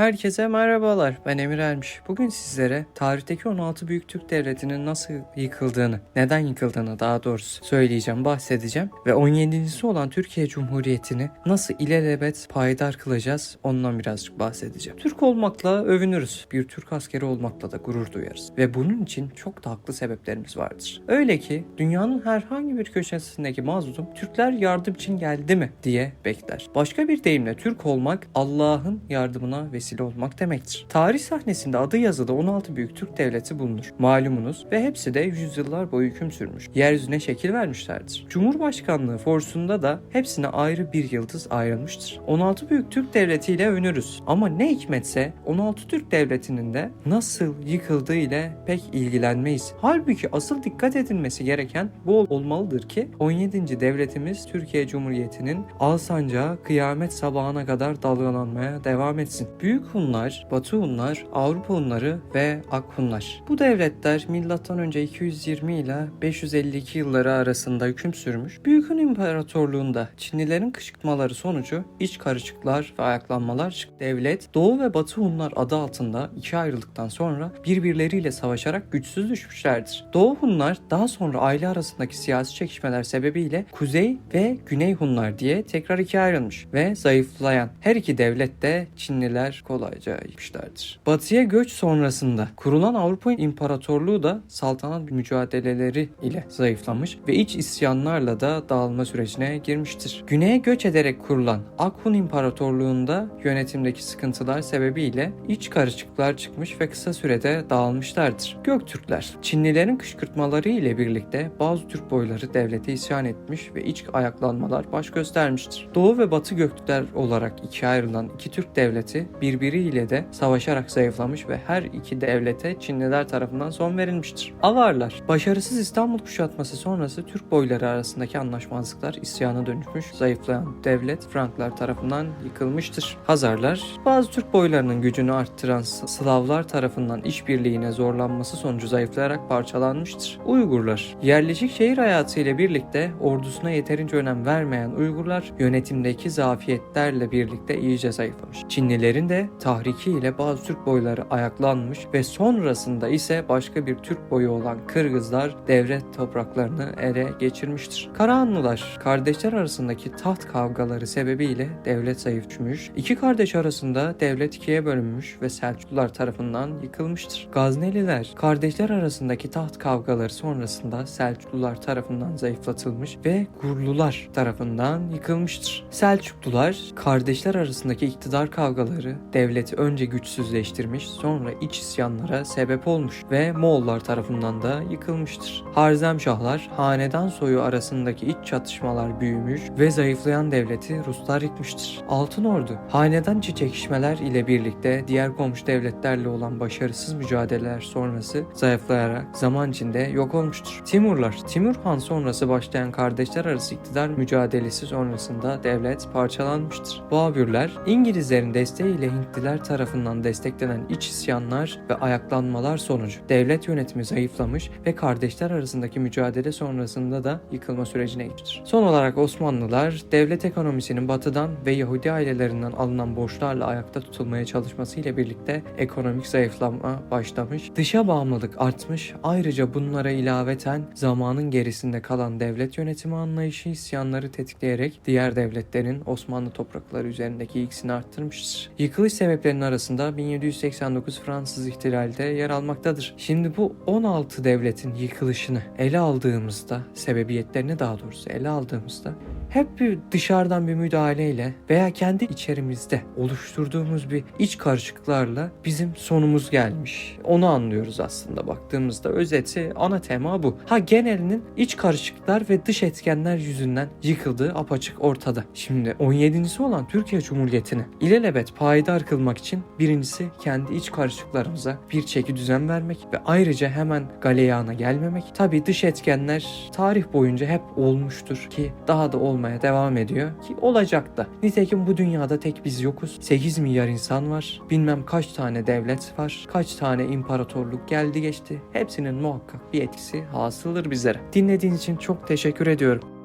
Herkese merhabalar. Ben Emir Ermiş. Bugün sizlere tarihteki 16 büyük Türk devletinin nasıl yıkıldığını, neden yıkıldığını daha doğrusu söyleyeceğim, bahsedeceğim. Ve 17.si olan Türkiye Cumhuriyeti'ni nasıl ilelebet payidar kılacağız ondan birazcık bahsedeceğim. Türk olmakla övünürüz. Bir Türk askeri olmakla da gurur duyarız. Ve bunun için çok da haklı sebeplerimiz vardır. Öyle ki dünyanın herhangi bir köşesindeki mazlum Türkler yardım için geldi mi diye bekler. Başka bir deyimle Türk olmak Allah'ın yardımına vesile olmak demektir. Tarih sahnesinde adı yazılı 16 büyük Türk devleti bulunur. Malumunuz ve hepsi de yüzyıllar boyu hüküm sürmüş. Yeryüzüne şekil vermişlerdir. Cumhurbaşkanlığı forsunda da hepsine ayrı bir yıldız ayrılmıştır. 16 büyük Türk devletiyle övünürüz. Ama ne hikmetse 16 Türk devletinin de nasıl yıkıldığı ile pek ilgilenmeyiz. Halbuki asıl dikkat edilmesi gereken bu olmalıdır ki 17. devletimiz Türkiye Cumhuriyeti'nin al sancağı kıyamet sabahına kadar dalgalanmaya devam etsin. Büyük Hunlar, Batı Hunlar, Avrupa Hunları ve Ak Hunlar. Bu devletler M.Ö. 220 ile 552 yılları arasında hüküm sürmüş. Büyük Hun İmparatorluğu'nda Çinlilerin kışkırtmaları sonucu iç karışıklar ve ayaklanmalar çıktı. Devlet Doğu ve Batı Hunlar adı altında ikiye ayrıldıktan sonra birbirleriyle savaşarak güçsüz düşmüşlerdir. Doğu Hunlar daha sonra aile arasındaki siyasi çekişmeler sebebiyle Kuzey ve Güney Hunlar diye tekrar ikiye ayrılmış ve zayıflayan her iki devlet de Çinliler kolayca yıkmışlardır. Batıya göç sonrasında kurulan Avrupa İmparatorluğu da saltanat mücadeleleri ile zayıflamış ve iç isyanlarla da dağılma sürecine girmiştir. Güneye göç ederek kurulan Akhun İmparatorluğu'nda yönetimdeki sıkıntılar sebebiyle iç karışıklıklar çıkmış ve kısa sürede dağılmışlardır. Göktürkler, Çinlilerin kışkırtmaları ile birlikte bazı Türk boyları devlete isyan etmiş ve iç ayaklanmalar baş göstermiştir. Doğu ve Batı Göktürkler olarak ikiye ayrılan iki Türk devleti birbiriyle de savaşarak zayıflamış ve her iki devlete Çinliler tarafından son verilmiştir. Avarlar, başarısız İstanbul kuşatması sonrası Türk boyları arasındaki anlaşmazlıklar isyana dönüşmüş, zayıflayan devlet Franklar tarafından yıkılmıştır. Hazarlar, bazı Türk boylarının gücünü arttıran Slavlar tarafından işbirliğine zorlanması sonucu zayıflayarak parçalanmıştır. Uygurlar, yerleşik şehir hayatı ile birlikte ordusuna yeterince önem vermeyen Uygurlar yönetimdeki zafiyetlerle birlikte iyice zayıflamış. Çinlilerin de tahriki ile bazı Türk boyları ayaklanmış ve sonrasında ise başka bir Türk boyu olan Kırgızlar devlet topraklarını ele geçirmiştir. Karahanlılar kardeşler arasındaki taht kavgaları sebebiyle devlet zayıf düşmüş. İki kardeş arasında devlet ikiye bölünmüş ve Selçuklular tarafından yıkılmıştır. Gazneliler kardeşler arasındaki taht kavgaları sonrasında Selçuklular tarafından zayıflatılmış ve Gurlular tarafından yıkılmıştır. Selçuklular kardeşler arasındaki iktidar kavgaları devleti önce güçsüzleştirmiş sonra iç isyanlara sebep olmuş ve Moğollar tarafından da yıkılmıştır. Harzemşahlar hanedan soyu arasındaki iç çatışmalar büyümüş ve zayıflayan devleti Ruslar yıkmıştır. Altın Ordu hanedan içi çekişmeler ile birlikte diğer komşu devletlerle olan başarısız mücadeleler sonrası zayıflayarak zaman içinde yok olmuştur. Timurlar Timur Han sonrası başlayan kardeşler arası iktidar mücadelesi sonrasında devlet parçalanmıştır. Babürler İngilizlerin desteğiyle Hintliler tarafından desteklenen iç isyanlar ve ayaklanmalar sonucu devlet yönetimi zayıflamış ve kardeşler arasındaki mücadele sonrasında da yıkılma sürecine geçmiştir. Son olarak Osmanlılar devlet ekonomisinin batıdan ve Yahudi ailelerinden alınan borçlarla ayakta tutulmaya çalışmasıyla birlikte ekonomik zayıflama başlamış, dışa bağımlılık artmış, ayrıca bunlara ilaveten zamanın gerisinde kalan devlet yönetimi anlayışı isyanları tetikleyerek diğer devletlerin Osmanlı toprakları üzerindeki ilgisini arttırmıştır. Yıkılış sebeplerinin arasında 1789 Fransız ihtilali de yer almaktadır. Şimdi bu 16 devletin yıkılışını ele aldığımızda, sebebiyetlerini daha doğrusu ele aldığımızda hep bir dışarıdan bir müdahaleyle veya kendi içerimizde oluşturduğumuz bir iç karışıklarla bizim sonumuz gelmiş. Onu anlıyoruz aslında baktığımızda. Özeti ana tema bu. Ha genelinin iç karışıklıklar ve dış etkenler yüzünden yıkıldığı apaçık ortada. Şimdi 17.si olan Türkiye Cumhuriyeti'ni ilelebet payidar kılmak için birincisi kendi iç karışıklarımıza bir çeki düzen vermek ve ayrıca hemen galeyana gelmemek. Tabi dış etkenler tarih boyunca hep olmuştur ki daha da olmaya devam ediyor ki olacak da. Nitekim bu dünyada tek biz yokuz. 8 milyar insan var. Bilmem kaç tane devlet var. Kaç tane imparatorluk geldi geçti. Hepsinin muhakkak bir etkisi hasıldır bizlere. Dinlediğiniz için çok teşekkür ediyorum.